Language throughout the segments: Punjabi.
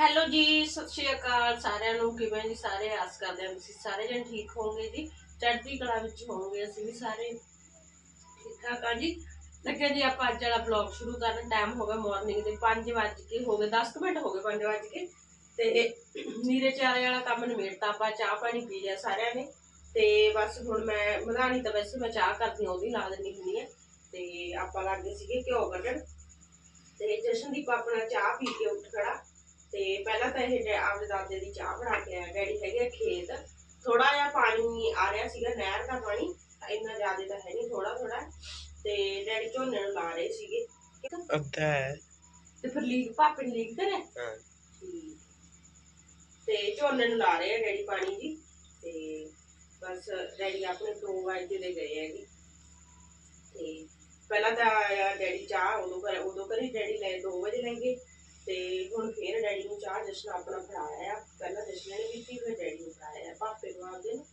ਹੈਲੋ ਜੀ, ਸਤਿ ਸ਼੍ਰੀ ਅਕਾਲ ਸਾਰਿਆਂ ਨੂੰ। ਕਿਵੇਂ ਜੀ ਸਾਰੇ? ਆਸ ਕਰਦੇ ਹਾਂ ਤੁਸੀਂ ਸਾਰੇ ਜਣ ਠੀਕ ਹੋਵੋਗੇ ਜੀ। ਚੜ੍ਹਦੀ ਕਲਾ ਵਿੱਚ ਹੋਵੋਗੇ ਅਸੀਂ ਵੀ ਸਾਰੇ। ਠੀਕ ਠਾਕ ਆ ਜੀ। ਲੱਗੇ ਜੀ ਆਪਾਂ ਅੱਜ ਵਾਲਾ ਵਲੌਗ ਸ਼ੁਰੂ ਕਰਨ। ਟਾਈਮ ਹੋ ਗਿਆ ਮਾਰਨਿੰਗ ਦੇ 5 ਵਜੇ ਕੇ, ਹੋ ਗਏ 10 ਕੁ ਮਿੰਟ ਹੋ ਗਏ 5 ਵਜੇ ਕੇ। ਤੇ ਨੀਰੇ ਚਾਰੇ ਵਾਲਾ ਕੰਮ ਨਿਬੇੜਤਾ ਆਪਾਂ, ਚਾਹ ਪਾਣੀ ਪੀ ਲਿਆ ਸਾਰਿਆਂ ਨੇ। ਤੇ ਬਸ ਹੁਣ ਮੈਂ ਮਧਾਣੀ ਤਾਂ ਵੈਸੇ ਮੈਂ ਚਾਹ ਕਰਦੀ ਹਾਂ, ਉਹਦੀ ਲਾ ਦਿੰਦੀ ਹੁੰਦੀ ਹੈ। ਤੇ ਆਪਾਂ ਲੱਗੇ ਸੀਗੇ ਘਿਓ ਕੱਢਣ ਤੇ ਜਸ਼ਨਦੀਪ ਆਪਣਾ ਚਾਹ ਪੀ ਕੇ ਉੱਠ ਖੜਾ। ਤੇ ਪਹਿਲਾਂ ਤਾਂ ਇਹ ਆਪਦੇ ਦਾਦੇ ਦੀ ਚਾਹ ਬਣਾ ਕੇ ਆਇਆ ਡੈਡੀ ਹੈਗੇ ਖੇਤ ਥੋੜਾ ਜਿਹਾ ਪਾਣੀ ਆ ਰਿਹਾ ਸੀਗਾ ਨਹਿਰ ਦਾ ਪਾਣੀ ਇੰਨਾ ਜ਼ਿਆਦਾ ਤਾਂ ਹੈ ਨਹੀਂ ਥੋੜਾ ਥੋੜਾ ਤੇ ਡੈਡੀ ਝੋਨੇ ਨੂੰ ਲਾ ਰਹੇ ਸੀਗੇ। ਅੱਧਾ ਹੈ। ਤੇ ਫਿਰ ਲੀਕ ਭਾਪੇ ਨੇ ਲੀਕ ਕਰਿਆ? ਹਾਂ। ਤੇ ਝੋਨੇ ਨੂੰ ਲਾ ਰਹੇ ਆ ਡੈਡੀ ਪਾਣੀ ਜੀ। ਤੇ ਬਸ ਡੈਡੀ ਆਪਣੇ 2 ਵਜੇ ਦੇ ਗਏ ਹੈਗੇ। ਤੇ ਪਹਿਲਾਂ ਤਾਂ ਆਇਆ ਡੈਡੀ ਚਾਹ ਉਦੋਂ ਕਰ ਉਦੋਂ ਕਰੀ ਡੈਡੀ ਲੈ 2 ਵਜੇ ਲੈਂਗੇ ਤੇ ਹੁਣ ਫੇਰ ਡੈਡੀ ਨੂੰ ਚਾਹ ਜਸ਼ਨ ਆਪਣਾ ਫੜਾਇਆ ਆ। ਪਹਿਲਾਂ ਜਸ਼ਨ ਨੇ ਪੀਤੀ ਫਿਰ ਡੈਡੀ ਨੂੰ ਫੜਾਇਆ ਪਾਪੇ ਨੂੰ ਆਪਦੇ ਨੂੰ।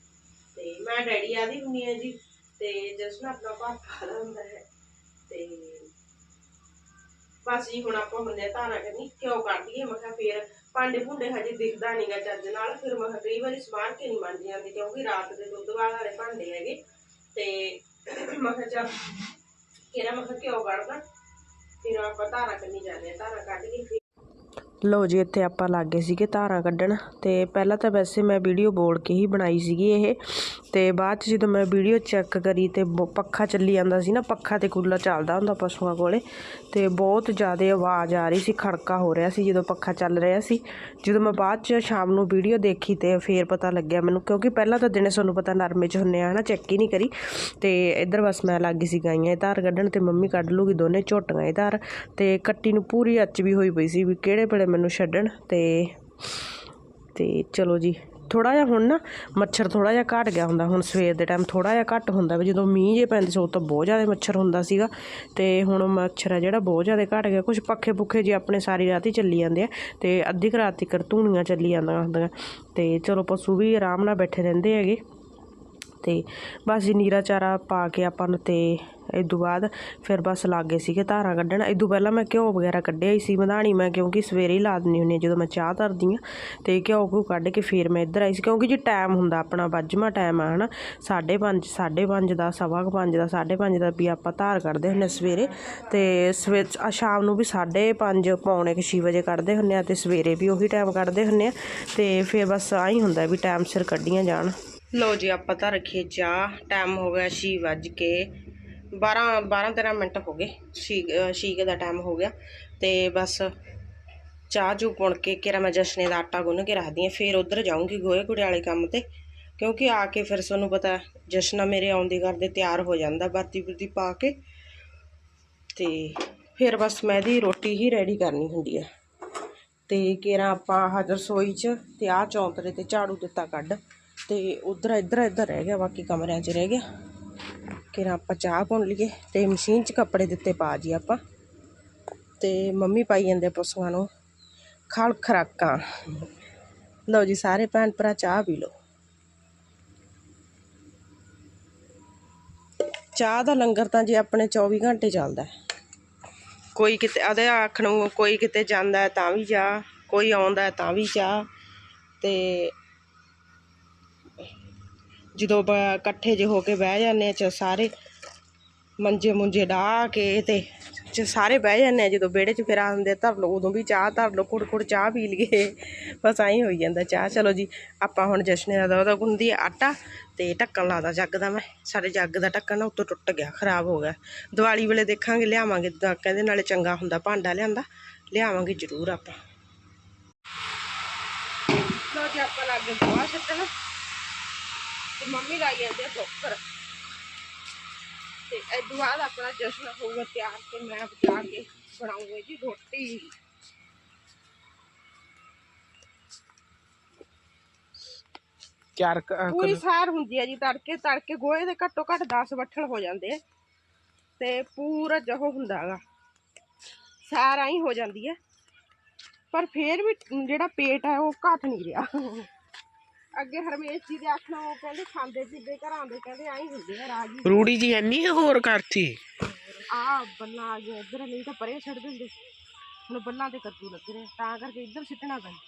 ਤੇ ਮੈਂ ਡੈਡੀ ਆਦੀ ਹੁੰਦੀ ਆ ਜੀ, ਤੇ ਜਸ਼ਨ ਆਪਣਾ ਪਾਪਾ ਦਾ ਹੁੰਦਾ ਹੈ। ਤੇ ਬਸ ਜੀ, ਹੁਣ ਆਪਾਂ ਹੁੰਦੇ ਧਾਰਾ ਕਰਨੀ, ਕਿਉਂ ਕਰਦੀਏ? ਮੈਂ ਕਿਹਾ ਫੇਰ ਭਾਂਡੇ ਭੁੰਡੇ ਹਜੇ ਦਿਖਦਾ ਨਹੀਂਗਾ ਚੱਜ ਨਾਲ। ਫਿਰ ਮੈਂ ਕਿਹਾ ਕਈ ਵਾਰੀ ਸਮਾਨ ਕੇ ਨਹੀਂ ਮੰਨ ਜਾਂਦੇ ਕਿਉਂਕਿ ਰਾਤ ਦੇ ਦੁੱਧ ਵਾਲੇ ਭਾਂਡੇ ਹੈਗੇ। ਤੇ ਮੈਂ ਕਿਹਾ ਚੱਲ, ਕਿਹੜਾ ਮੈਂ ਕਿਹਾ ਕਿਉਂ ਕੱਢਦਾ ਫਿਰ ਆਪਾਂ ਧਾਰਾ ਕਰਨੀ ਜਾਂਦੇ ਆ ਧਾਰਾ ਕੱਢ ਕੇ ਲਓ ਲੋ ਜੀ, ਇੱਥੇ ਆਪਾਂ ਲੱਗ ਗਏ ਸੀਗੇ ਧਾਰਾਂ ਕੱਢਣ ਅਤੇ ਪਹਿਲਾਂ ਤਾਂ ਵੈਸੇ ਮੈਂ ਵੀਡੀਓ ਬੋਲ ਕੇ ਹੀ ਬਣਾਈ ਸੀਗੀ ਇਹ। ਤੇ ਬਾਅਦ ਚ ਜਦੋਂ ਮੈਂ ਵੀਡੀਓ ਚੈੱਕ ਕਰੀ ਤੇ ਬ- ਪੱਖਾ ਚੱਲੀ ਜਾਂਦਾ ਸੀ ਨਾ, ਪੱਖਾ ਤੇ ਕੂਲਰ ਚੱਲਦਾ ਹੁੰਦਾ ਪਸ਼ੂਆਂ ਕੋਲੇ, ਤੇ ਬਹੁਤ ਜ਼ਿਆਦਾ ਆਵਾਜ਼ ਆ ਰਹੀ ਸੀ, ਖੜਕਾ ਹੋ ਰਿਹਾ ਸੀ ਜਦੋਂ ਪੱਖਾ ਚੱਲ ਰਿਹਾ ਸੀ। ਜਦੋਂ ਮੈਂ ਬਾਅਦ ਚ ਸ਼ਾਮ ਨੂੰ ਵੀਡੀਓ ਦੇਖੀ ਤੇ ਫੇਰ ਪਤਾ ਲੱਗਿਆ ਮੈਨੂੰ, ਕਿਉਂਕਿ ਪਹਿਲਾਂ ਤਾਂ ਦਿਨੇ ਤੁਹਾਨੂੰ ਪਤਾ ਨਰਮੇ ਚ ਹੁੰਨੇ ਆ, ਹਨਾ ਚੈੱਕ ਹੀ ਨਹੀਂ ਕਰੀ। ਤੇ ਇੱਧਰ ਬਸ ਮੈਂ ਲੱਗ ਗਈ ਸੀ ਗਾਈਆਂ ਇਹ ਧਾਰ ਕੱਢਣ ਤੇ ਮੰਮੀ ਕੱਢ ਲੂਗੀ ਦੋਨੇ ਝੋਟੀਆਂ ਇਹ ਧਾਰ, ਤੇ ਕੱਟੀ ਨੂੰ ਪੂਰੀ ਅੱਚ ਵੀ ਹੋਈ ਪਈ ਸੀ ਵੀ ਕਿਹੜੇ ਵੇਲੇ ਮੈਨੂੰ ਛੱਡਣ, ਤੇ ਤੇ ਚਲੋ ਜੀ। ਥੋੜਾ ਜਿਹਾ ਹੁਣ ਨਾ ਮੱਛਰ ਥੋੜਾ ਜਿਹਾ ਘਟ ਗਿਆ ਹੁੰਦਾ, ਹੁਣ ਸਵੇਰ ਦੇ ਟਾਈਮ ਥੋੜਾ ਜਿਹਾ ਘੱਟ ਹੁੰਦਾ ਵੀ ਜਦੋਂ ਮੀਂਹ ਜੇ ਪੈਂਦੇ ਸੀ ਉਦੋਂ ਤਾਂ ਬਹੁਤ ਜ਼ਿਆਦਾ ਮੱਛਰ ਹੁੰਦਾ ਸੀਗਾ ਤੇ ਹੁਣ ਮੱਛਰ ਆ ਜਿਹੜਾ ਬਹੁਤ ਜ਼ਿਆਦਾ ਘਟ ਗਿਆ ਕੁਝ ਪੱਖੇ ਪੁੱਖੇ ਜੇ ਆਪਣੇ ਸਾਰੀ ਰਾਤ ਹੀ ਚੱਲੀ ਜਾਂਦੇ ਆ ਤੇ ਅੱਧੀ ਕੁ ਰਾਤ ਤੱਕ ਧੂਣੀਆਂ ਚੱਲੀ ਜਾਂਦੀਆਂ ਹੁੰਦੀਆਂ ਤੇ ਚਲੋ ਪਸ਼ੂ ਵੀ ਆਰਾਮ ਨਾਲ ਬੈਠੇ ਰਹਿੰਦੇ ਹੈਗੇ। ਤੇ ਬਸ ਜੀ ਨੀਰਾ ਚਾਰਾ ਪਾ ਕੇ ਆਪਾਂ ਨੂੰ ਤੇ ਇਸ ਤੋਂ ਬਾਅਦ ਫਿਰ ਬਸ ਲਾਗੇ ਸੀਗੇ ਧਾਰਾਂ ਕੱਢਣ। ਇਸ ਪਹਿਲਾਂ ਮੈਂ ਘਿਓ ਵਗੈਰਾ ਕੱਢਿਆ ਹੀ ਸੀ, ਮਧਾਣੀ ਮੈਂ ਕਿਉਂਕਿ ਸਵੇਰੇ ਹੀ ਲਾ ਦਿੰਦੀ ਹੁੰਦੀ ਹਾਂ, ਜਦੋਂ ਮੈਂ ਚਾਹ ਧਰਦੀ ਹਾਂ ਤੇ ਘਿਓ ਘੂ ਕੱਢ ਕੇ ਫਿਰ ਮੈਂ ਇੱਧਰ ਆਈ ਸੀ ਕਿਉਂਕਿ ਜੇ ਟਾਈਮ ਹੁੰਦਾ ਆਪਣਾ ਵੱਜਵਾਂ ਟਾਈਮ ਆ, ਹਨਾ। 5:30 5:30 ਦਾ, ਸਵਾ ਕੁ ਪੰਜ ਦਾ 5:30 ਦਾ ਵੀ ਆਪਾਂ ਧਾਰ ਕੱਢਦੇ ਹੁੰਦੇ ਸਵੇਰੇ ਤੇ ਸਵੇਰ ਸ਼ਾਮ ਨੂੰ ਵੀ 5:30 ਪੌਣੇ ਕੁ ਛੇ ਵਜੇ ਕੱਢਦੇ ਹੁੰਦੇ ਆ ਤੇ ਸਵੇਰੇ ਵੀ ਉਹੀ ਟਾਈਮ ਕੱਢਦੇ ਹੁੰਦੇ ਆ ਤੇ ਫਿਰ ਬਸ ਆਹੀ ਹੁੰਦਾ ਵੀ ਟਾਈਮ ਸਿਰ ਕੱਢੀਆਂ ਜਾਣ। ਲਓ ਜੀ, ਆਪਾਂ ਤਾਂ ਰੱਖੀਏ ਚਾਹ। ਟਾਈਮ ਹੋ ਗਿਆ 6 ਵੱਜ ਕੇ 12 12 13 ਮਿੰਟ ਹੋ ਗਏ। 6 6 ਦਾ ਟਾਈਮ ਹੋ ਗਿਆ। ਤੇ ਬਸ ਚਾਹ ਚੂ ਪੁਣ ਕੇ ਕਿਰਾ ਮੈਂ ਜਸ਼ਨੇ ਦਾ ਆਟਾ ਗੁੰਨ ਕੇ ਰੱਖਦੀ ਆ ਫਿਰ ਉਧਰ ਜਾਊਂਗੀ ਗੋਹੇ ਕੁੜੇ ਵਾਲੇ ਕੰਮ ਤੇ। ਕਿਉਂਕਿ ਆ ਕੇ ਫਿਰ ਤੁਹਾਨੂੰ ਪਤਾ ਜਸ਼ਨਾ ਮੇਰੇ ਆਉਂਦੇ ਕਰਦੇ ਤਿਆਰ ਹੋ ਜਾਂਦਾ ਬਾਤੀ ਬੁੱਤੀ ਪਾ ਕੇ। ਤੇ ਫਿਰ ਬਸ ਮੈਂ ਦੀ ਰੋਟੀ ਹੀ ਰੈਡੀ ਕਰਨੀ ਹੁੰਦੀ ਆ। ਤੇ ਕਿਰਾ ਆਪਾਂ ਆਹ ਰਸੋਈ 'ਚ ਤੇ ਆਹ ਚੌਂਤਰੇ ਤੇ ਝਾੜੂ ਦਿੱਤਾ ਕੱਢ। ਤੇ ਉਧਰ ਇੱਧਰ ਇੱਧਰ ਰਹਿ ਗਿਆ, ਬਾਕੀ ਕਮਰਿਆਂ 'ਚ ਰਹਿ ਗਿਆ। ਕਿਰਾ ਆਪਾਂ ਚਾਹ ਪਾਉਣ ਲਈਏ ਤੇ ਮਸ਼ੀਨ 'ਚ ਕੱਪੜੇ ਦਿੱਤੇ ਪਾ ਜੀ ਆਪਾਂ। ਤੇ ਮੰਮੀ ਪਾਈ ਜਾਂਦੇ ਪਸ਼ੂਆਂ ਨੂੰ ਖਲ ਖਰਾਕਾਂ। ਲਓ ਜੀ ਸਾਰੇ ਭੈਣ ਭਰਾ ਚਾਹ ਪੀ ਲਓ। ਚਾਹ ਦਾ ਲੰਗਰ ਤਾਂ ਜੀ ਆਪਣੇ 24 ਘੰਟੇ ਚੱਲਦਾ ਕੋਈ ਕਿਤੇ ਆਦੇ ਆਖਣ ਨੂੰ ਕੋਈ ਕਿਤੇ ਜਾਂਦਾ ਤਾਂ ਵੀ ਚਾਹ ਕੋਈ ਆਉਂਦਾ ਤਾਂ ਵੀ ਚਾਹ ਤੇ ਜਦੋਂ ਬ- ਇਕੱਠੇ ਜੇ ਹੋ ਕੇ ਬਹਿ ਜਾਂਦੇ ਚ ਸਾਰੇ ਮੰਜੇ ਮੁੰਜੇ ਢਾ ਕੇ ਤੇ ਚ ਸਾਰੇ ਬਹਿ ਜਾਂਦੇ ਆ ਜਦੋਂ ਵਿਹੜੇ 'ਚ ਫਿਰ ਆਉਂਦੇ ਧਰ ਲਓ, ਉਦੋਂ ਵੀ ਚਾਹ ਧਰ ਲਓ, ਕੁੜ ਕੁੜ ਚਾਹ ਪੀ ਲਈਏ। ਬਸ ਐਂ ਹੋਈ ਜਾਂਦਾ ਚਾਹ। ਚਲੋ ਜੀ, ਆਪਾਂ ਹੁਣ ਜਸ਼ਨੇ ਦਾ ਉਹਦਾ ਗੁੰਦੀ ਆਟਾ ਤੇ ਢੱਕਣ ਲਾਦਾ ਜੱਗ ਦਾ ਮੈਂ। ਸਾਡੇ ਜੱਗ ਦਾ ਢੱਕਣ ਨਾ ਉੱਤੋਂ ਟੁੱਟ ਗਿਆ, ਖਰਾਬ ਹੋ ਗਿਆ। ਦੀਵਾਲੀ ਵੇਲੇ ਦੇਖਾਂਗੇ, ਲਿਆਵਾਂਗੇ ਕਹਿੰਦੇ ਨਾਲੇ ਚੰਗਾ ਹੁੰਦਾ ਭਾਂਡਾ ਲਿਆਂਦਾ। ਲਿਆਵਾਂਗੇ ਜ਼ਰੂਰ ਆਪਾਂ। ਲੋ ਜੀ, ਆਪਾਂ ਲੱਗ ਗਏ ਗੋਹਾ ਤੇ ਮੰਮੀ ਲਾਈ ਜਾਂਦੇ ਆ ਬੋਕਰ ਤੇ ਇਹ ਤੋਂ ਬਾਅਦ ਆਪਣਾ ਜਸ਼ਨ ਹੋਊਗਾ ਤਿਆਰ ਤੇ ਮੈਂ ਬਚਾ ਕੇ ਬਣਾਉਂਗੀ ਜੀ ਰੋਟੀ। ਚਾਰ ਪੂਰੀ ਸਾਰ ਹੁੰਦੀ ਹੈ ਜੀ ਤੜਕੇ ਤੜਕੇ ਗੋਹੇ ਦੇ ਘੱਟੋ ਘੱਟ 10 ਬੱਠਲ ਹੋ ਜਾਂਦੇ ਆ। ਤੇ ਪੂਰਾ ਜਹੋ ਹੁੰਦਾਗਾ ਸਾਰ ਆਈ ਹੋ ਜਾਂਦੀ ਹੈ ਪਰ ਫੇਰ ਵੀ ਜਿਹੜਾ ਪੇਟ ਹੈ ਉਹ ਘਟ ਨਹੀਂ ਰਿਹਾ। ਅੱਗੇ ਹਰਮੇਸ਼ ਜੀ ਦੇ ਆਖਣਾ ਉਹ ਕਹਿੰਦੇ ਖਾਂਦੇ ਪੀਂਦੇ ਘਰਾਂ ਦੇ ਕਹਿੰਦੇ ਆਈ ਹੁੰਦੇ ਆ ਰਾਜੀ ਰੂੜੀ ਜੀ ਐਨੀ ਹੋਰ ਕਰਤੀ। ਆ ਬੰਨਾ ਆ ਗਿਆ ਇਧਰ ਨਹੀਂ ਤਾਂ ਪਰੇ ਛੱਡ ਦਿੰਦੇ। ਹੁਣ ਬੱਲਾਂ ਤੇ ਕੱਦੂ ਲੱਗ ਰਹੇ ਤਾਂ ਕਰਕੇ ਇੱਧਰ ਸਿੱਟਣਾ ਪੈਂਦਾ।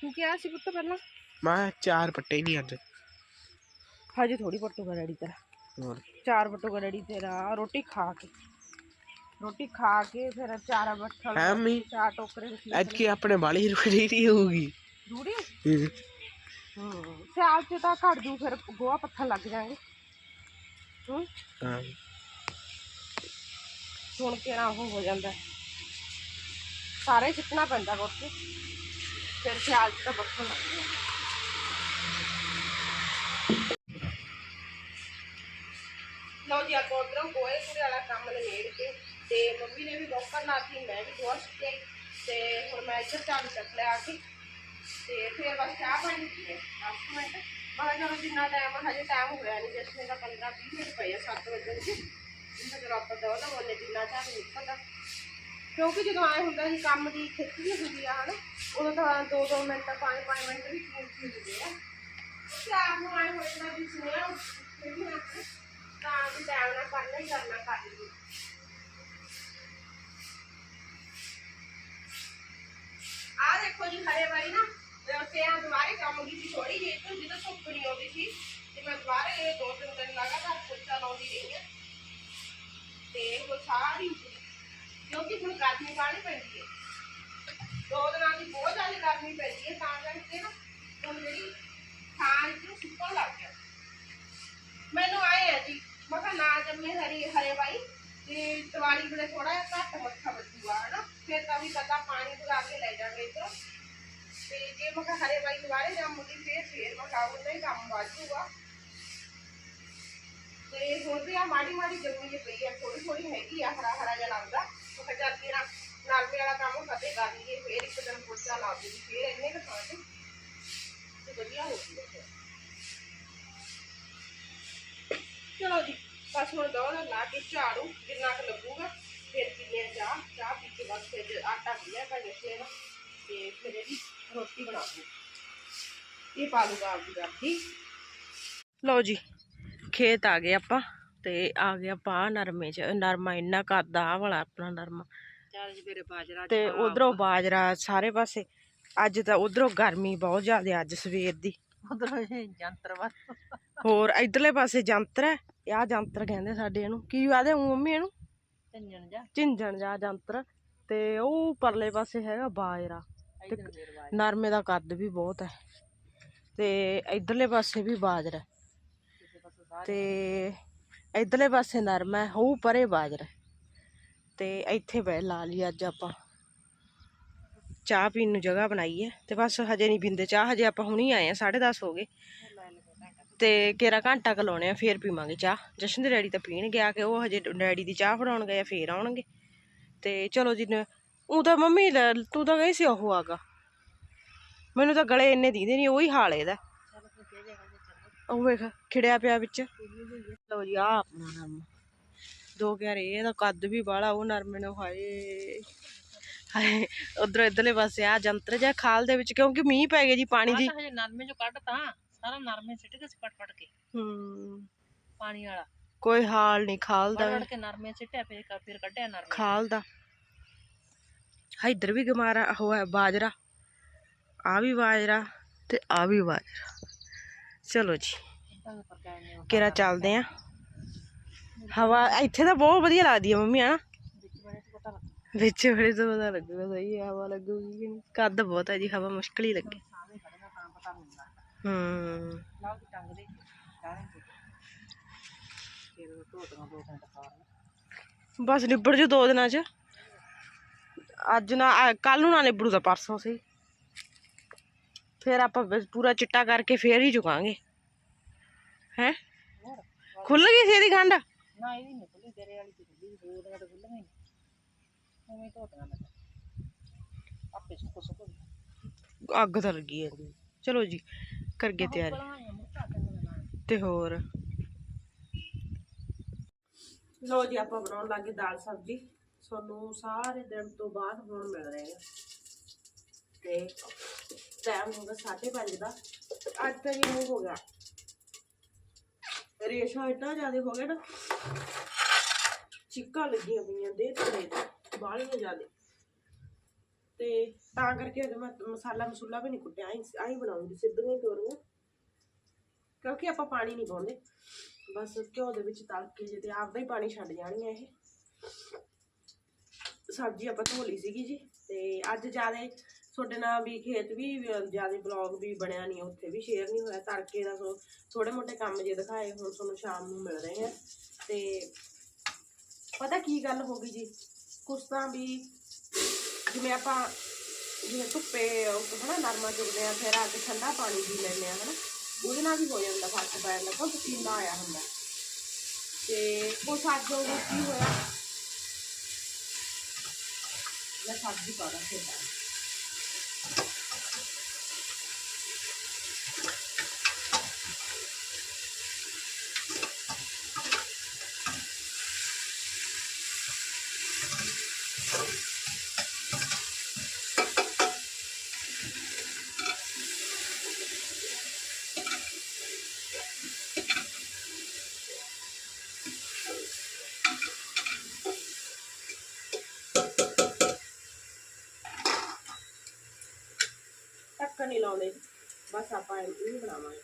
ਤੂੰ ਕਿਹਾ ਸੀ ਪੁੱਤ ਪਹਿਲਾਂ? ਮੈਂ ਚਾਰ ਪੱਟੇ ਨਹੀਂ ਅੱਜ। ਹਜੇ ਥੋੜੀ ਪੱਟੂਗਾ ਡੈਡੀ ਤੇਰਾ। ਹੋਰ? ਚਾਰ ਪੱਟੂਗਾ ਡੈਡੀ ਤੇਰਾ ਰੋਟੀ ਖਾ ਕੇ। ਰੋਟੀ ਖਾ ਕੇ ਫਿਰ ਚਾਰਾ ਬੱਠਲ ਹੈ ਮੰਮੀ ਚਾਰ ਟੋਕਰੇ ਅੱਜ ਕੀ ਆਪਣੇ ਵਾਲੀ ਰੋੜੀ ਨਹੀਂ ਹੋਊਗੀ। ਰੂੜੀ? ਹੂੰ। ਸਿਆਲ ਚ ਤਾਂ ਘੜ ਜੂ ਫਿਰ ਗੋਆ ਪੱਥਰ ਲੱਗ ਜਾਣਗੇ ਹੂੰ ਹਾਂ ਸੁਣ ਕੇ ਨਾ ਉਹ ਹੋ ਜਾਂਦਾ। ਸਾਰੇ ਸਿੱਟਣਾ ਪੈਂਦਾ ਕੋਠੇ ਫਿਰ ਸਿਆਲ ਚ ਤਾਂ ਬੱਠਲ ਲੱਗਦੇ ਆ। ਲਓ ਜੀ ਆਪਾਂ ਉਧਰੋਂ ਗੋਏ ਕੂੜੇ ਵਾਲਾ ਕੰਮ ਨਿਬੇੜ ਕੇ ਤੇ ਮੰਮੀ ਨੇ ਵੀ ਬੋਕਰ ਲਾਤੀ ਮੈਂ ਵੀ ਗੋਆ ਸੁੱਟਿਆ ਤੇ ਹੁਣ ਮੈਂ ਇੱਧਰ ਝਾੜੂ ਚੱਕ ਲਿਆ ਕੇ ਤੇ ਫਿਰ ਬਸ ਚਾਹ ਪਾਣੀ ਪੀਏ। 10 ਮਿੰਟ। ਬਾਹਰ ਚਲੋ ਜਿੰਨਾ ਟਾਈਮ ਹਜੇ ਟਾਈਮ ਹੋਇਆ ਨਹੀਂ ਜਸਨੇ ਦਾ 15 20 ਮਿੰਟ ਪਏ ਆ 7 ਵਜੇ ਦੇ ਇਹਨਾਂ ਦਾ ਰੱਬ ਦਾ ਉਹਦਾ ਮੋਨੇ ਜਿੰਨਾ ਚਾਹ ਨਿਕਲਦਾ। ਕਿਉਂਕਿ ਜਦੋਂ ਆਏ ਹੁੰਦਾ ਸੀ ਕੰਮ ਦੀ ਖੇਤੀ ਹੁੰਦੀ ਆ ਹਨਾ ਉਦੋਂ ਤਾਂ 2-2 ਮਿੰਟ 5-5 ਮਿੰਟ ਵੀ ਕੀਮਤੀ ਹੁੰਦੇ ਆ। ਤੇ ਨੂੰ ਆਏ ਹੋਏ ਨਾ ਵੀ ਸੁਣਿਆ ਤਾਂ ਵੀ ਟਾਈਮ ਨਾਲ ਕਰਨਾ ਹੀ ਕਰਨਾ ਕਰ ਲਈ ਆ ਦੇਖੋ ਜੀ, ਹਰੇ ਵਾਰੀ ਨਾ। ਤੇ ਆ ਦੁਬਾਰੇ ਕੰਮ ਦੀ ਸੀ ਥੋੜੀ ਜਿਹੀ ਤੋਂ ਜਦੋਂ ਧੁੱਪ ਨਹੀਂ ਆਉਂਦੀ ਸੀ ਤੇ ਮੈਂ ਦੁਬਾਰੇ ਇਹ ਦੋ ਤਿੰਨ ਦਿਨ ਲਗਾਤਾਰ ਪੋਚਾ ਲਾਉਂਦੀ ਰਹੀ ਹਾਂ ਤੇ ਉਹ ਸਾਰੀ ਉੱਤਰੀ। ਕਿਉਂਕਿ ਹੁਣ ਗਰਮੀ ਬਾਹਲੀ ਪੈਂਦੀ ਹੈ ਦੋ ਦਿਨਾਂ ਦੀ ਬਹੁਤ ਜ਼ਿਆਦਾ ਗਰਮੀ ਪੈਂਦੀ ਹੈ ਤਾਂ ਕਰਕੇ ਨਾ ਹੁਣ ਜਿਹੜੀ ਥਾਂ ਇੱਧਰੋਂ ਸੁੱਕਣ ਲੱਗ ਗਿਆ ਮੈਨੂੰ ਆਏ ਆ ਜੀ ਮੈਂ ਕਿਹਾ ਨਾ ਜੰਮੇ ਹਰੀ ਹਰੇ ਬਾਈ ਤੇ ਦੀਵਾਲੀ ਵੇਲੇ ਥੋੜਾ ਜਿਹਾ ਘੱਟ ਮੱਥਾ ਵੱਜੂਗਾ ਹਨਾ ਫਿਰ ਤਾਂ ਵੀ ਪਤਾ ਪਾਣੀ ਪਾ ਕੇ ਲੈ ਜਾਵਾਂਗੇ ਇੱਧਰੋਂ ਤੇ ਜੇ ਮੈਂ ਕਿਹਾ, ਹਰੇ ਬਾਈ ਦੁਬਾਰੇ ਜੰਮੂਗੀ ਫਿਰ ਫਿਰ ਮੈਂ ਕਿਹਾ, ਉਹਦਾ ਹੀ ਕੰਮ ਵੱਜੂਗਾ। ਤੇ ਹੁਣ ਵੀ ਆ ਮਾੜੀ ਮਾੜੀ ਜੰਮੀ ਜਿਹੀ ਪਈ ਆ ਥੋੜੀ ਥੋੜੀ ਹੈਗੀ ਆ, ਹਰਾ ਹਰਾ ਜਿਹਾ ਲੱਗਦਾ। ਉਹ ਕਹਿੰਦਾ ਚੱਲ ਤੇਰਾ ਨਰਮੇ ਵਾਲਾ ਕੰਮ ਫਤੇ ਕਰ ਲਈਏ, ਫੇਰ ਇੱਕ ਦਿਨ ਪੋਚਾ ਲਾ ਦੂਗੀ ਫੇਰ ਇੰਨੇ ਕੁ ਥਾਂ ਤੇ ਤੇ ਵਧੀਆ ਹੋ ਗਈ ਫਿਰ। ਚਲੋ ਜੀ, ਬਸ ਹੁਣ ਦੋ ਲਾ ਕੇ ਝਾੜੂ, ਜਿੰਨਾ ਕੁ ਲੱਗੂਗਾ, ਫਿਰ ਪੀਨੇ ਆ ਚਾਹ। ਚਾਹ ਪੀ ਕੇ ਬਸ ਫਿਰ ਆਟਾ ਗੁੰਨਿਆ ਭਾਈ ਜਸਲੇ ਦਾ ਤੇ ਫਿਰ ਇਹਦੀ ਰੋਟੀ ਬਣਾ ਦੂ ਇਹ ਪਾ ਲੂਗਾ ਆਪਦੀ ਰਾਤੀ ਲਓ ਜੀ ਖੇਤ ਆ ਗਏ ਆਪਾਂ ਤੇ ਆ ਗਿਆ ਪਾ ਨਰਮੇ ਚ। ਨਰਮਾ ਇੰਨਾ ਕੱਦਾ ਆ ਵਾਲਾ ਆਪਣਾ ਨਰਮਾ। ਚੱਲ ਜੀ ਮੇਰੇ ਬਾਜਰਾ ਤੇ ਉਧਰੋਂ ਬਾਜਰਾ ਸਾਰੇ ਪਾਸੇ। ਅੱਜ ਤਾਂ ਉਧਰੋਂ ਗਰਮੀ ਬਹੁਤ ਜ਼ਿਆਦਾ ਅੱਜ ਸਵੇਰ ਦੀ। ਉਧਰ ਜੰਤਰ ਵਾ ਹੋਰ ਇਧਰਲੇ ਪਾਸੇ ਜੰਤਰ ਹੈ ਆਹ ਜੰਤਰ ਕਹਿੰਦੇ ਸਾਡੇ ਇਹਨੂੰ। ਕੀ ਆਦੇ ਮੰਮੀ ਇਹਨੂੰ? ਤੰਜਣ ਜਾ। ਝਿੰਜਣ ਜਾ ਜੰਤਰ। ਤੇ ਉਹ ਪਰਲੇ ਪਾਸੇ ਹੈਗਾ ਬਾਜਰਾ ਤੇ ਨਰਮੇ ਦਾ ਕੱਦ ਵੀ ਬਹੁਤ ਹੈ ਤੇ ਇਧਰਲੇ ਪਾਸੇ ਵੀ ਬਾਜਰਾ ਤੇ ਇਧਰਲੇ ਪਾਸੇ ਨਰਮਾ ਹੈ ਉਹ ਪਰੇ ਬਾਜਰਾ। ਤੇ ਇੱਥੇ ਬੈ ਲਾ ਲਈ ਅੱਜ ਆਪਾਂ। ਚਾਹ ਪੀਣ ਨੂੰ ਜਗ੍ਹਾ ਬਣਾਈ ਹੈ ਤੇ ਬਸ ਹਜੇ ਨਹੀਂ ਪੀਂਦੇ ਚਾਹ ਹਜੇ ਆਪਾਂ ਹੁਣੀ ਆਏ ਆ 10:30 ਹੋ ਗਏ। ਤੇ ਕੇਰਾ ਘੰਟਾ ਕੁ ਲਾਉਣੇ ਆ ਫੇਰ ਪੀਵਾਂਗੇ ਚਾਹ। ਜਸ਼ਨ ਦੇ ਡੈਡੀ ਤਾਂ ਪੀਣ ਗਿਆ ਕਿ ਉਹ ਹਜੇ ਡੈਡੀ ਦੀ ਚਾਹ ਫੜਾਉਣ ਗਏ ਆ, ਫੇਰ ਆਉਣਗੇ। ਤੇ ਚਲੋ ਜੀ ਉਹ ਤਾਂ ਮੰਮੀ ਤੂੰ ਤਾਂ ਗਈ ਸੀ ਉਹ ਆਗਾ ਮੈਨੂੰ ਤਾਂ ਗਲੇ ਇੰਨੇ ਦੀਦੇ ਨਹੀਂ ਉਹੀ ਹਾਲ ਇਹਦਾ। ਉਹ ਵੇਖ ਖਿੜਿਆ ਪਿਆ ਵਿੱਚ। ਲਓ ਜੀ ਆ ਆਪਣਾ ਨਰਮਾ। ਦੋ ਕਿਆਰੇ ਇਹਦਾ ਕੱਦ ਵੀ ਬਾਹਲਾ ਉਹ ਨਰਮੇ ਨੂੰ ਹਾਏ। ਹਾਏ ਉਧਰ ਇਧਰਲੇ ਪਾਸੇ ਆ ਜੰਤਰ ਜਿਹਾ ਖਾਲ ਦੇ ਵਿੱਚ ਕਿਉਂਕਿ ਮੀਂਹ ਪੈ ਗਿਆ ਜੀ ਪਾਣੀ ਦੀ। ਨਰਮੇ ਚੋਂ ਕੱਢ ਤਾਂ ਸਾਰਾ ਨਰਮੇ ਸਿੱਟ ਕੇ ਪਟ ਪਟ ਕੇ। ਹੂੰ। ਪਾਣੀ ਵਾਲਾ। ਕੋਈ ਹਾਲ ਨਹੀਂ ਖਾਲ ਦਾ ਵੜ ਕੇ ਨਰਮੇ ਸਿੱਟਿਆ ਫਿਰ ਫਿਰ ਕੱਢਿਆ ਨਰਮੇ ਖਾਲ ਦਾ ਹਾਂ ਇੱਧਰ ਵੀ ਗਮਾਰਾ ਹੋਇਆ ਬਾਜਰਾ। ਆ ਵੀ ਬਾਜਰਾ ਤੇ ਆ ਵੀ ਬਾਜਰਾ। ਚਲੋ ਜੀ। ਕਿਰਾ ਚੱਲਦੇ ਆ? ਹਵਾ ਇੱਥੇ ਤਾਂ ਬਹੁਤ ਵਧੀਆ ਲੱਗਦੀ ਆ ਮੰਮੀ ਹਨਾ? ਵਿੱਚ ਬੜੇ ਤੋਂ ਪਤਾ ਲੱਗੂਗਾ ਸਹੀ ਹਵਾ ਲੱਗੂਗੀ ਕਿ ਨਹੀਂ? ਕੱਦ ਬਹੁਤ ਹੈ ਜੀ ਹਵਾ ਮੁਸ਼ਕਲ ਹੀ ਲੱਗੇ। ਹੂੰ। ਲਾਉ ਦੀ ਟੰਗ ਦੇ ਸਾਰੇ ਫਿਰ ਟੋਟੀਆਂ ਦੋ ਘੰਟੇ ਪਾਰ ਬਸ ਨਿਬੜ ਜੂ ਦੋ ਦਿਨਾਂ ਚ ਅੱਜ ਨਾ ਕੱਲ ਨੂੰ ਨਾ ਨਿਬੜੂ ਤਾਂ ਪਰਸੋਂ ਸਹੀ ਫਿਰ ਆਪਾਂ ਬਸ ਪੂਰਾ ਚਿੱਟਾ ਕਰਕੇ ਫੇਰ ਹੀ ਚੁਕਾਂਗੇ ਹੈ ਲੋ ਜੀ, ਆਪਾਂ ਬਣਾਉਣ ਲੱਗੇ ਦਾਲ ਸਬਜ਼ੀ। ਤੁਹਾਨੂੰ ਸਾਰੇ ਦਿਨ ਤੋਂ ਬਾਅਦ ਹੁਣ ਮਿਲ ਰਹੇ ਆ। ਤੇ ਟਾਈਮ ਹੋ ਗਿਆ 5:30 ਦਾ। ਅੱਜ ਤਾਂ ਜੀ ਉਹ ਹੋ ਗਿਆ। ਰੇਸ਼ਾ ਇੰਨਾ ਜ਼ਿਆਦਾ ਹੋ ਗਿਆ ਨਾ। ਚਿੱਕਾਂ ਲੱਗੀਆਂ ਪਈਆਂ ਦੇ ਤੇ ਬਾਹਲੀਆਂ ਜ਼ਿਆਦਾ। ਤੇ ਤਾਂ ਕਰਕੇ ਅਜੇ ਮੈਂ ਮਸਾਲਾ ਮਸੂਲਾ ਵੀ ਨਹੀਂ ਕੁੱਟਿਆ। ਆਈ ਆਈ ਬਣਾਉਂਗੀ, ਸਿੱਧੀਆਂ ਹੀ ਤੋਰੀਆਂ। ਕਿਉਂਕਿ ਆਪਾਂ ਪਾਣੀ ਨਹੀਂ ਪਾਉਂਦੇ। ਬਸ ਘਿਓ ਦੇ ਵਿੱਚ ਤਲ ਕੇ ਜੇ ਤੇ ਆਪਦਾ ਹੀ ਪਾਣੀ ਛੱਡ ਜਾਣੀਆਂ ਇਹ। ਸਬਜ਼ੀ ਆਪਾਂ ਧੋ ਲਈ ਸੀਗੀ ਜੀ ਤੇ ਅੱਜ ਜ਼ਿਆਦਾ ਤੁਹਾਡੇ ਨਾਲ ਵੀ ਖੇਤ ਵੀ, ਜ਼ਿਆਦਾ ਬਲੌਗ ਵੀ ਬਣਿਆ ਨਹੀਂ, ਉੱਥੇ ਵੀ ਸ਼ੇਅਰ ਨਹੀਂ ਹੋਇਆ। ਤੜਕੇ ਦਾ ਥੋੜੇ ਮੋਟੇ ਕੰਮ ਜੇ ਦਿਖਾਏ, ਹੁਣ ਤੁਹਾਨੂੰ ਸ਼ਾਮ ਨੂੰ ਮਿਲ ਰਹੇ ਆ। ਤੇ ਪਤਾ ਕੀ ਗੱਲ ਹੋ ਗਈ ਜੀ? ਕੁਛ ਤਾਂ ਵੀ ਜਿਵੇਂ ਆਪਾਂ ਜਿਵੇਂ ਧੁੱਪੇ, ਹਨਾ, ਨਰਮਾ ਚੁਗਦੇ ਆ, ਫਿਰ ਆ ਕੇ ਠੰਡਾ ਪਾਣੀ ਪੀ ਲੈਂਦੇ ਆ, ਹਨਾ। ਉਹਦੇ ਨਾਲ ਵੀ ਹੋ ਜਾਂਦਾ ਫ਼ਰਕ ਪੈ ਜਾਂਦਾ ਪਸੀਨਾ ਆਇਆ ਹੁੰਦਾ। ਤੇ ਕੁਛ ਅੱਜ ਉਹ ਕੀ ਹੋਇਆ? ਮੈਂ ਸਬਜ਼ੀ ਪਾ ਦਾਂ ਫਿਰ ਢੱਕਣ ਨਹੀਂ ਲਾਉਂਦੇ। ਬਸ ਆਪਾਂ ਇਹ ਬਣਾਵਾਂਗੇ।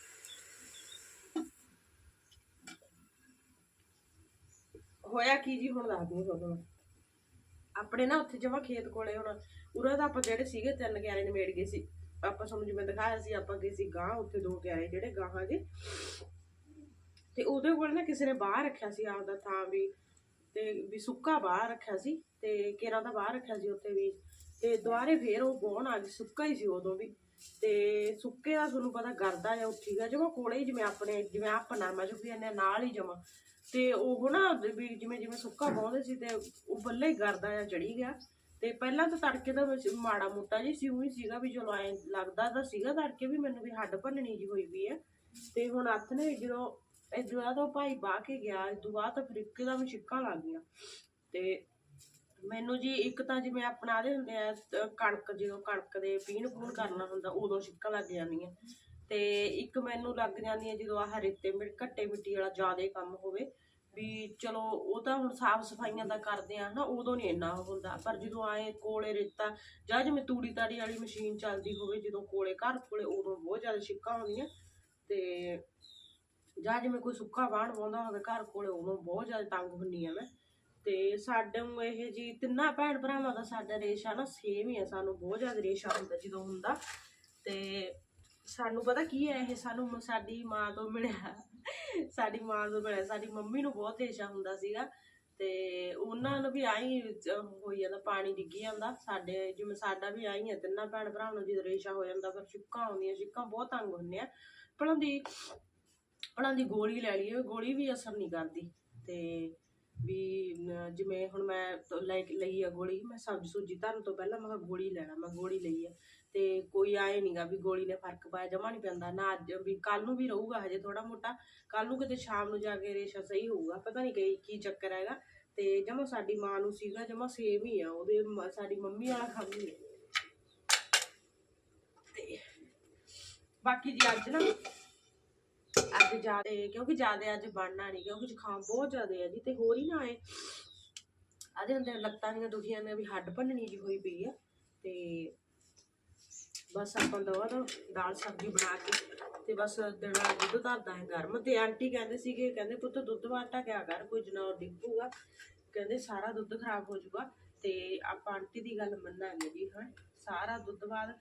ਹੋਇਆ ਕੀ ਜੀ, ਹੁਣ ਦੱਸਦੀ ਹਾਂ ਤੁਹਾਨੂੰ। ਆਪਣੇ ਨਾ ਉੱਥੇ ਜਮਾ ਖੇਤ ਕੋਲੇ ਹੁਣ, ਉਰੇ ਤਾਂ ਆਪਾਂ ਜਿਹੜੇ ਸੀਗੇ, ਤਿੰਨ ਕਿਆਰੇ ਨਿਬੇੜ ਗਏ ਸੀ। ਆਪਾਂ ਤੁਹਾਨੂੰ ਜਿਵੇਂ ਦਿਖਾਇਆ ਸੀ, ਆਪਾਂ ਗਏ ਸੀ ਗਾਂ ਉੱਥੇ ਦੋ ਕਿਆਰੇ ਜਿਹੜੇ ਗਾਹਾਂ ਦੇ ਤੇ ਉਹਦੇ ਕੋਲ ਨਾ ਕਿਸੇ ਨੇ ਬਾਹਰ ਰੱਖਿਆ ਸੀ ਆਪਦਾ ਥਾਂ ਵੀ, ਤੇ ਵੀ ਸੁੱਕਾ ਬਾਹਰ ਰੱਖਿਆ ਸੀ, ਤੇ ਕੇਰਾ ਦਾ ਬਾਹਰ ਰੱਖਿਆ ਸੀ ਉੱਥੇ ਵੀ। ਤੇ ਦੁਬਾਰੇ ਫੇਰ ਉਹ ਬੋਣ ਆ ਗਈ, ਸੁੱਕਾ ਹੀ ਸੀ ਉਦੋਂ ਵੀ। ਤੇ ਸੁੱਕੇ ਦਾ ਤੁਹਾਨੂੰ ਪਤਾ ਗਰਦਾ ਜਾਂ ਉੱਠੀਗਾ ਜਮਾ ਕੋਲੇ ਜਿਵੇਂ ਆਪਣੇ ਜਿਵੇਂ ਆਪਾਂ ਨਰਮਾ ਚੁੱਕੀ ਜਾਂਦੇ ਆ, ਨਾਲ ਹੀ ਜਮਾ। ਤੇ ਉਹ ਨਾ ਵੀ ਜਿਵੇਂ ਜਿਵੇਂ ਸੁੱਕਾ ਪਾਉਂਦੇ ਸੀ ਤੇ ਉਹ ਬੱਲੇ ਹੀ ਗਰਦਾ ਜਾਂ ਚੜੀ ਗਿਆ। ਤੇ ਪਹਿਲਾਂ ਤਾਂ ਤੜਕੇ ਦਾ ਮਾੜਾ ਮੋਟਾ ਜੀ ਸੀ ਉਹੀ ਸੀਗਾ ਵੀ ਚਲੋ ਐ ਲੱਗਦਾ ਤਾਂ ਸੀਗਾ ਤੜਕੇ ਵੀ ਮੈਨੂੰ ਵੀ ਹੱਡ ਭੰਨਣੀ ਜੀ ਹੋਈ ਵੀ ਹੈ ਤੇ ਹੁਣ ਹੱਥ ਨੇ ਜਦੋਂ ਇਹ ਦੁਆ ਤੋਂ ਭਾਈ ਬਾਹ ਕੇ ਗਿਆ ਇਸ ਤੋਂ ਬਾਅਦ ਤਾਂ ਫਿਰ ਵੀ ਛਿੱਕਾਂ ਲੱਗ ਗਈਆਂ ਤੇ ਮੈਨੂੰ ਜੀ ਇੱਕ ਤਾਂ ਜਿਵੇਂ ਆਪਣਾ ਦੇ ਹੁੰਦੇ ਆ ਕਣਕ ਜਦੋਂ ਕਣਕ ਦੇ ਪੀਣ ਪੂਣ ਕਰਨਾ ਹੁੰਦਾ, ਉਦੋਂ ਛਿੱਕਾਂ ਲੱਗ ਜਾਂਦੀਆਂ ਤੇ ਇੱਕ ਮੈਨੂੰ ਲੱਗ ਜਾਂਦੀ ਹੈ ਜਦੋਂ ਆਹ ਰੇਤੇ ਮਿੱਟ ਘੱਟੇ ਮਿੱਟੀ ਵਾਲਾ ਜ਼ਿਆਦਾ ਕੰਮ ਹੋਵੇ, ਵੀ ਚਲੋ ਉਹ ਤਾਂ ਹੁਣ ਸਾਫ਼ ਸਫਾਈਆਂ ਦਾ ਕਰਦੇ ਆ ਨਾ ਉਦੋਂ ਨਹੀਂ ਇੰਨਾ ਹੁੰਦਾ। ਪਰ ਜਦੋਂ ਆਏ ਕੋਲੇ ਰੇਤਾ, ਜਾਂ ਜਿਵੇਂ ਤੂੜੀ ਤਾੜੀ ਵਾਲੀ ਮਸ਼ੀਨ ਚੱਲਦੀ ਹੋਵੇ, ਜਦੋਂ ਕੋਲੇ, ਘਰ ਕੋਲੇ, ਉਦੋਂ ਬਹੁਤ ਜ਼ਿਆਦਾ ਛਿੱਕਾਂ ਹੁੰਦੀਆਂ ਤੇ ਜਾਂ ਜਿਵੇਂ ਕੋਈ ਸੁੱਕਾ ਵਾਹਣ ਪਾਉਂਦਾ ਹੋਵੇ ਘਰ ਕੋਲੇ, ਉਦੋਂ ਬਹੁਤ ਜ਼ਿਆਦਾ ਤੰਗ ਹੁੰਨੀ ਆ ਮੈਂ। ਤੇ ਸਾਡੇ ਨੂੰ ਇਹ ਜੀ ਤਿੰਨਾਂ ਭੈਣ ਭਰਾਵਾਂ ਦਾ ਸਾਡਾ ਰੇਸ਼ਾ ਨਾ ਸੇਮ ਹੀ ਆ, ਸਾਨੂੰ ਬਹੁਤ ਜ਼ਿਆਦਾ ਰੇਸ਼ਾ ਹੁੰਦਾ ਜਦੋਂ ਹੁੰਦਾ। ਤੇ ਸਾਨੂੰ ਪਤਾ ਕੀ ਹੈ ਇਹ ਸਾਨੂੰ ਸਾਡੀ ਮਾਂ ਤੋਂ ਮਿਲਿਆ, ਸਾਡੀ ਮਾਂ ਤੋਂ ਮਿਲਿਆ, ਸਾਡੀ ਮੰਮੀ ਨੂੰ ਬਹੁਤ ਰੇਸ਼ਾ ਹੁੰਦਾ ਸੀਗਾ। ਤੇ ਉਹਨਾਂ ਨੂੰ ਵੀ ਆਈ ਹੋਈ ਜਾਂਦਾ, ਪਾਣੀ ਡਿੱਗੀ ਜਾਂਦਾ। ਸਾਡੇ ਜਿਵੇਂ ਸਾਡਾ ਵੀ ਆਈ ਹੈ ਤਿੰਨਾਂ ਭੈਣ ਭਰਾਵਾਂ ਨੂੰ ਜਦੋਂ ਰੇਸ਼ਾ ਹੋ ਜਾਂਦਾ, ਫਿਰ ਛਿੱਕਾਂ ਆਉਂਦੀਆਂ, ਛਿੱਕਾਂ ਬਹੁਤ ਤੰਗ ਹੁੰਦੇ ਆ ਭਲਾਂ ਦੀ ਉਹਨਾਂ ਦੀ ਗੋਲੀ ਲੈ ਲਈਏ, ਗੋਲੀ ਵੀ ਅਸਰ ਨਹੀਂ ਕਰਦੀ। ਤੇ ਵੀ ਜਿਵੇਂ ਹੁਣ ਮੈਂ ਲੈ ਲਈ ਆ ਗੋਲੀ, ਮੈਂ ਸਬਜ਼ੀ ਸੂਜੀ ਧਰਨ ਤੋਂ ਪਹਿਲਾਂ ਮੈਂ ਕਿਹਾ ਗੋਲੀ ਲੈਣਾ ਮੈਂ ਗੋਲੀ ਲਈ ਆ। ਤੇ ਕੋਈ ਆਏ ਨਹੀਂਗਾ ਵੀ ਗੋਲੀ ਨੇ ਫ਼ਰਕ ਪਾਇਆ, ਜਮਾ ਨਹੀਂ ਪੈਂਦਾ। ਨਾ ਅੱਜ ਵੀ ਕੱਲ ਨੂੰ ਵੀ ਰਹੂਗਾ ਹਜੇ ਥੋੜਾ ਮੋਟਾ। ਕੱਲ ਨੂੰ ਕਿਤੇ ਸ਼ਾਮ ਨੂੰ ਜਾ ਕੇ ਰੇਸ਼ਾ ਸਹੀ ਹੋਊਗਾ, ਪਤਾ ਨਹੀਂ ਕੀ ਕੀ ਚੱਕਰ ਹੈਗਾ। ਤੇ ਜਮਾ ਸਾਡੀ ਮਾਂ ਨੂੰ ਸੀਗਾ, ਜਮਾ ਸੇਮ ਹੀ ਆ, ਉਹਦੇ ਸਾਡੀ ਮੰਮੀ ਵਾਲਾ ਕੰਮ ਹੀ ਹੈ ਤੇ ਬਾਕੀ ਜੀ ਅੱਜ ਨਾ ਅੱਜ ਜਿਆਦੇ ਕਿਉਂਕਿ ਜਿਆਦੇ ਅੱਜ ਬਣਨਾ ਨਹੀਂ ਕਿਉਂਕਿ ਜ਼ੁਕਾਮ ਬਹੁਤ ਜ਼ਿਆਦੇ ਆ ਜੀ, ਤੇ ਹੋਰ ਹੀ ਨਾ ਆਏ। ਆਦੇ ਹੁੰਦੇ ਲੱਤਾਂ ਦੀਆਂ ਦੁਖੀਆਂ ਨੇ, ਵੀ ਹੱਡ ਭੰਨਣੀ ਜੀ ਹੋਈ ਪਈ ਆ, ਤੇ ਬਸ ਆਪਾਂ ਦਵਾ ਦਾ ਦਾਲ ਸਬਜ਼ੀ ਬਣਾ ਕੇ, ਤੇ ਬਸ ਦੇਣਾ ਦੁੱਧ ਧਰਦਾ ਹੈ ਗਰਮ, ਤੇ ਆਂਟੀ ਕਹਿੰਦੇ ਸੀਗੇ, ਕਹਿੰਦੇ ਪੁੱਤ ਦੁੱਧ ਵਾਟਾ ਕਿਆ ਕਰ, ਕੋਈ ਜਨੌਰ ਡਿੱਗੂਗਾ, ਕਹਿੰਦੇ ਸਾਰਾ ਦੁੱਧ ਖਰਾਬ ਹੋ ਜਾਊਗਾ, ਤੇ ਆਪਾਂ ਆਂਟੀ ਦੀ ਗੱਲ ਮੰਨਾਂਗੇ ਜੀ, ਹਾਂ, ਸਾਰਾ ਦੁੱਧ ਬਾਅਦ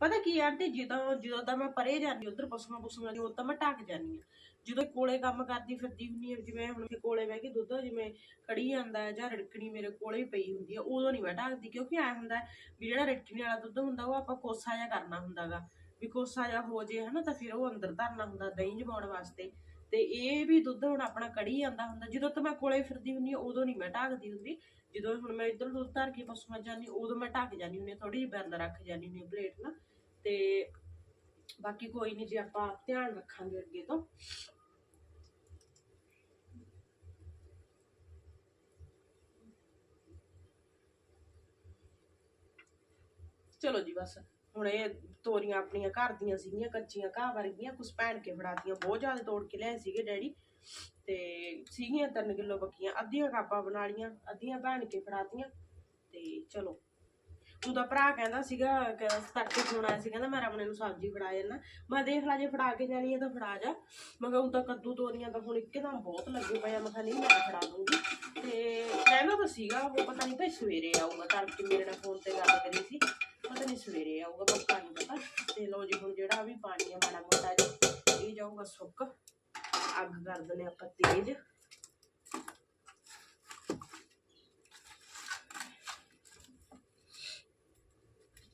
ਪਤਾ ਕੀ ਆਂਟੀ, ਜਦੋਂ ਜਦੋਂ ਦਾ ਮੈਂ ਪਰੇ ਜਾਂਦੀ, ਉਧਰ ਪਸ਼ੂਆਂ ਪਸ਼ੂਆਂ ਦੀ, ਉਦੋਂ ਤਾਂ ਮੈਂ ਢੱਕ ਜਾਂਦੀ ਆ ਜਦੋਂ ਕੋਲੇ ਕੰਮ ਕਰਦੀ ਫਿਰਦੀ ਹੁੰਦੀ ਆ ਜਿਵੇਂ ਹੁਣ ਮੇਰੇ ਕੋਲੇ ਬਹਿ ਕੇ ਦੁੱਧ ਜਿਵੇਂ ਕੜੀ ਜਾਂਦਾ ਜਾਂ ਰਿੜਕਣੀ ਮੇਰੇ ਕੋਲੇ ਪਈ ਹੁੰਦੀ ਆ ਉਦੋਂ ਨਹੀਂ ਮੈਂ ਢੱਕਦੀ, ਕਿਉਂਕਿ ਐ ਹੁੰਦਾ ਵੀ ਜਿਹੜਾ ਰੜਕਣੀ ਵਾਲਾ ਦੁੱਧ ਹੁੰਦਾ, ਉਹ ਆਪਾਂ ਕੋਸਾ ਜਿਹਾ ਕਰਨਾ ਹੁੰਦਾਗਾ। ਵੀ ਕੋਸਾ ਜਿਹਾ ਹੋ ਜੇ, ਹਨਾ, ਤਾਂ ਫਿਰ ਉਹ ਅੰਦਰ ਧਰਨਾ ਹੁੰਦਾ, ਦਹੀਂ ਜਮਾਉਣ ਵਾਸਤੇ। ਤੇ ਇਹ ਵੀ ਦੁੱਧ ਹੁਣ ਆਪਣਾ ਕੜੀ ਜਾਂਦਾ ਹੁੰਦਾ। ਜਦੋਂ ਤਾਂ ਮੈਂ ਕੋਲੇ ਫਿਰਦੀ ਹੁੰਦੀ ਆ ਉਦੋਂ ਨਹੀਂ ਮੈਂ ਢੱਕਦੀ ਹੁੰਦੀ। ਜਦੋਂ ਹੁਣ ਮੈਂ ਇੱਧਰ ਦੁੱਧ ਧਰ ਕੇ ਪਸ਼ੂਆਂ ਜਾਂਦੀ, ਉਦੋਂ ਮੈਂ ਢੱਕ ਜਾਂਦੀ ਹੁੰਦੀ ਥੋੜੀ ਜਿਹੀ ਬੰਦ ਰੱਖ ਜਾਂਦੀ ਹੁੰਦੀ ਪਲੇਟ ਨਾਲ। ਤੇ ਬਾਕੀ ਕੋਈ ਨਹੀਂ, ਜੀ ਆਪਾਂ ਧਿਆਨ ਰੱਖਾਂਗੇ ਅੱਗੇ ਤੋਂ। ਚਲੋ ਜੀ ਬਸ। ਹੁਣ ਇਹ ਤੋਰੀਆਂ ਆਪਣੀਆਂ ਘਰ ਦੀਆਂ ਸੀਗੀਆਂ, ਕੱਚੀਆਂ ਘਾਹ ਵਰਗੀਆਂ, ਕੁਛ ਭੈਣ ਕੇ ਫੜਾਤੀਆਂ, ਬਹੁਤ ਜ਼ਿਆਦਾ ਤੋੜ ਕੇ ਲਿਆਏ ਸੀਗੇ ਡੈਡੀ। ਤੇ ਸੀਗੀਆਂ 3 ਕਿਲੋ ਬੱਕੀਆਂ ਅੱਧੀਆਂ ਕਾਪਾਂ ਬਣਾ ਲੀਆਂ ਅੱਧੀਆਂ ਭੈਣ ਕੇ ਫੜਾਤੀਆਂ, ਤੇ ਚਲੋ। ਉਹਦਾ ਭਰਾ ਕਹਿੰਦਾ ਸੀਗਾ, ਕਹਿੰਦਾ ਤੜਕੇ ਫੋਨ ਆਇਆ ਸੀ, ਕਹਿੰਦਾ ਮੈਂ ਆਪਣੇ ਨੂੰ ਸਬਜ਼ੀ ਫੜਾ ਜਾਣਾ ਮੈਂ ਦੇਖ ਲਾ, ਜੇ ਫੜਾ ਕੇ ਜਾਣੀ ਹੈ ਤਾਂ ਫੜਾ ਜਾ। ਮੈਂ ਕਿਹਾ ਉਹ ਤਾਂ ਕੱਦੂ ਤੋਰੀਆਂ ਤਾਂ ਹੁਣ ਇੱਕਦਮ ਬਹੁਤ ਲੱਗੇ ਪਏ ਆ। ਮੈਂ ਕਿਹਾ, ਨਹੀਂ, ਮੈਂ ਫੜਾ ਦੂੰਗੀ। ਤੇ ਕਹਿੰਦਾ ਤਾਂ ਸੀਗਾ, ਉਹ ਪਤਾ ਨਹੀਂ ਭਾਈ ਸਵੇਰੇ ਆਊਗਾ, ਤੜਕੇ ਮੇਰੇ ਨਾਲ ਫੋਨ ਤੇ ਗੱਲ ਕਰੀ ਸੀ। ਪਤਾ ਨਹੀਂ ਸਵੇਰੇ ਆਊਗਾ, ਪੱਕਾ ਨਹੀਂ ਪਤਾ। ਤੇ ਲੋ ਜੀ, ਹੁਣ ਜਿਹੜਾ ਵੀ ਪਾਣੀ ਆ, ਮਾੜਾ ਮੋਟਾ ਜੀ, ਇਹ ਜਾਊਗਾ ਸੁੱਕ। ਅੱਗ ਕਰ ਦਿੰਦੇ ਆਪਾਂ ਤੇਜ਼।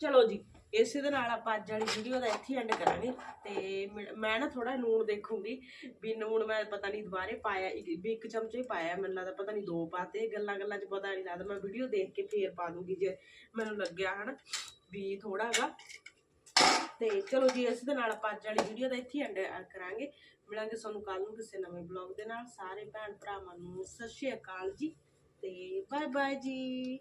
ਚਲੋ ਜੀ ਇਸੇ ਦੇ ਨਾਲ ਆਪਾਂ ਅੱਜ ਵਾਲੀ ਵੀਡੀਓ ਦਾ ਇੱਥੇ ਐਂਡ ਕਰਾਂਗੇ। ਤੇ ਮੈਂ- ਨਾ ਥੋੜਾ ਨੂਣ ਦੇਖੂੰਗੀ। ਵੀ ਨੂਣ ਮੈਂ ਪਤਾ ਨਹੀਂ ਦੁਬਾਰੇ ਪਾਇਆ ਇੱਕ, ਵੀ ਇੱਕ ਚਮਚੇ ਹੀ ਪਾਇਆ। ਮੈਨੂੰ ਲੱਗਦਾ ਪਤਾ ਨਹੀਂ ਦੋ ਪਾਤੇ। ਗੱਲਾਂ ਗੱਲਾਂ 'ਚ ਪਤਾ ਨਹੀਂ ਲੱਗਦਾ। ਮੈਂ ਵੀਡੀਓ ਦੇਖ ਕੇ ਫੇਰ ਪਾ ਦੂੰਗੀ ਜੇ ਮੈਨੂੰ ਲੱਗਿਆ, ਹਨਾ? ਵੀ ਥੋੜਾ ਹੈਗਾ ਤੇ ਚਲੋ ਜੀ, ਇਸ ਦੇ ਨਾਲ ਆਪਾਂ ਅੱਜ ਵਾਲੀ ਵੀਡੀਓ ਦਾ ਇੱਥੇ ਐਂਡ ਕਰਾਂਗੇ। ਮਿਲਾਂਗੇ ਤੁਹਾਨੂੰ ਕੱਲ ਨੂੰ ਕਿਸੇ ਨਵੇਂ ਬਲੌਗ ਦੇ ਨਾਲ। ਸਾਰੇ ਭੈਣ ਭਰਾਵਾਂ ਨੂੰ ਸਤਿ ਸ਼੍ਰੀ ਅਕਾਲ ਜੀ। ਤੇ ਬਾਏ ਬਾਏ ਜੀ।